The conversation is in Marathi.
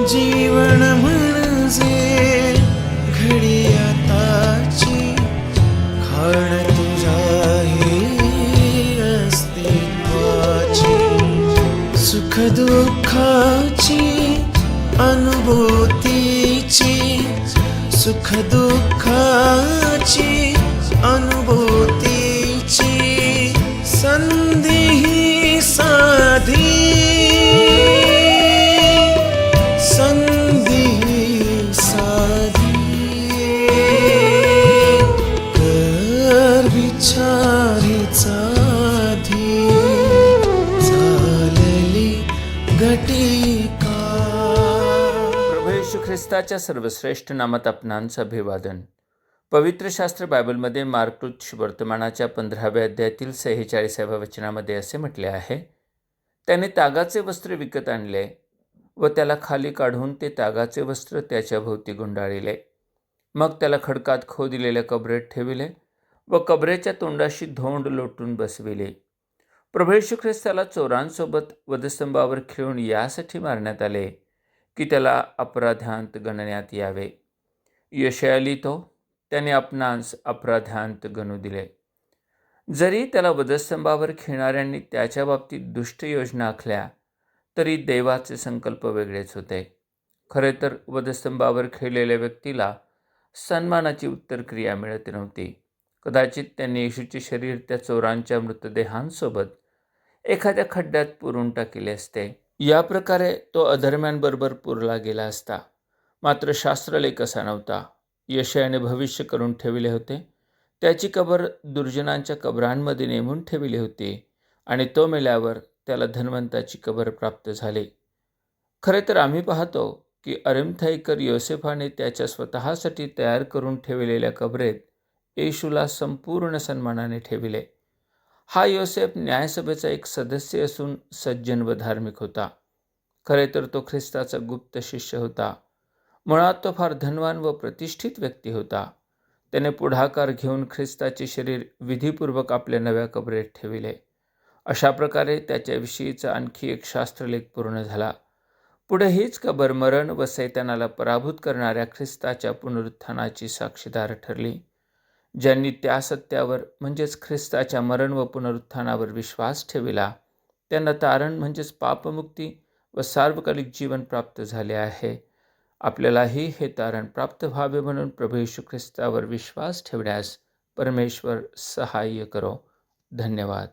जीवन म्हणजे घडी आताची खाण तुझ्या हे अस्तित्वाची सुख दुःखाची अनुभूतीची सुख दुःखाची अनुभूतीची. विचारीचा चालली घटिका. प्रभू येशू ख्रिस्ताच्या सर्वश्रेष्ठ नामात आपणांचं अभिवादन. पवित्र शास्त्र बायबलमध्ये मार्कृत वर्तमानाच्या पंधराव्या अध्यायातील सेहेचाळीसाव्या वचनामध्ये असे म्हटले आहे त्याने तागाचे वस्त्र विकत आणले व त्याला खाली काढून ते तागाचे वस्त्र त्याच्या भोवती गुंडाळिले. मग त्याला खडकात खो दिलेल्या कबरेत ठेविले व कबरेच्या तोंडाशी धोंड लोटून बसविले. प्रभू येशू ख्रिस्ताला चोरांसोबत वधस्तंभावर खेळून यासाठी मारण्यात आले की त्याला अपराध्यांत गणण्यात यावे. यशयाली तो त्याने आपणास अपराध्यांत गणू दिले. जरी त्याला वधस्तंभावर खेळणाऱ्यांनी त्याच्या बाबतीत दुष्ट योजना आखल्या तरी देवाचे संकल्प वेगळेच होते. खरे तर वधस्तंभावर खेळलेल्या व्यक्तीला सन्मानाची उत्तरक्रिया मिळत नव्हती. कदाचित त्यांनी येशूचे शरीर त्या चोरांच्या मृतदेहांसोबत एखाद्या खड्ड्यात पुरून टाकले असते. या प्रकारे तो अधर्म्यांबरोबर पुरला गेला असता. मात्र शास्त्रलेख असा नव्हता. यशयाने भविष्य करून ठेविले होते. त्याची कबर दुर्जनांच्या कबरांमध्ये नेमून ठेविली होती आणि तो मेल्यावर त्याला धन्वंताची कबर प्राप्त झाली. खरे तर आम्ही पाहतो की अरिमथाईकर योसेफाने त्याच्या स्वतःसाठी तयार करून ठेवलेल्या कबरेत येशूला संपूर्ण सन्मानाने ठेविले. हा योसेफ न्यायसभेचा एक सदस्य असून सज्जन व धार्मिक होता. खरे तर तो ख्रिस्ताचा गुप्त शिष्य होता. मुळात तो फार धनवान व प्रतिष्ठित व्यक्ती होता. त्याने पुढाकार घेऊन ख्रिस्ताचे शरीर विधीपूर्वक आपल्या नव्या कबरेत ठेविले. अशा प्रकारे त्याच्याविषयीचा आणखी एक शास्त्रलेख पूर्ण झाला. पुढे हीच कबर मरण व सैतानाला पराभूत करणाऱ्या ख्रिस्ताच्या पुनरुत्थानाची साक्षीदार ठरली. ज्यांनी त्या सत्यावर म्हणजेच ख्रिस्ताच्या मरण व पुनरुत्थानावर विश्वास ठेविला त्यांना तारण म्हणजेच पापमुक्ती व सार्वकालिक जीवन प्राप्त झाले आहे. आपल्यालाही हे तारण प्राप्त व्हावे म्हणून प्रभू ख्रिस्तावर विश्वास ठेवण्यास परमेश्वर सहाय्य करो. धन्यवाद.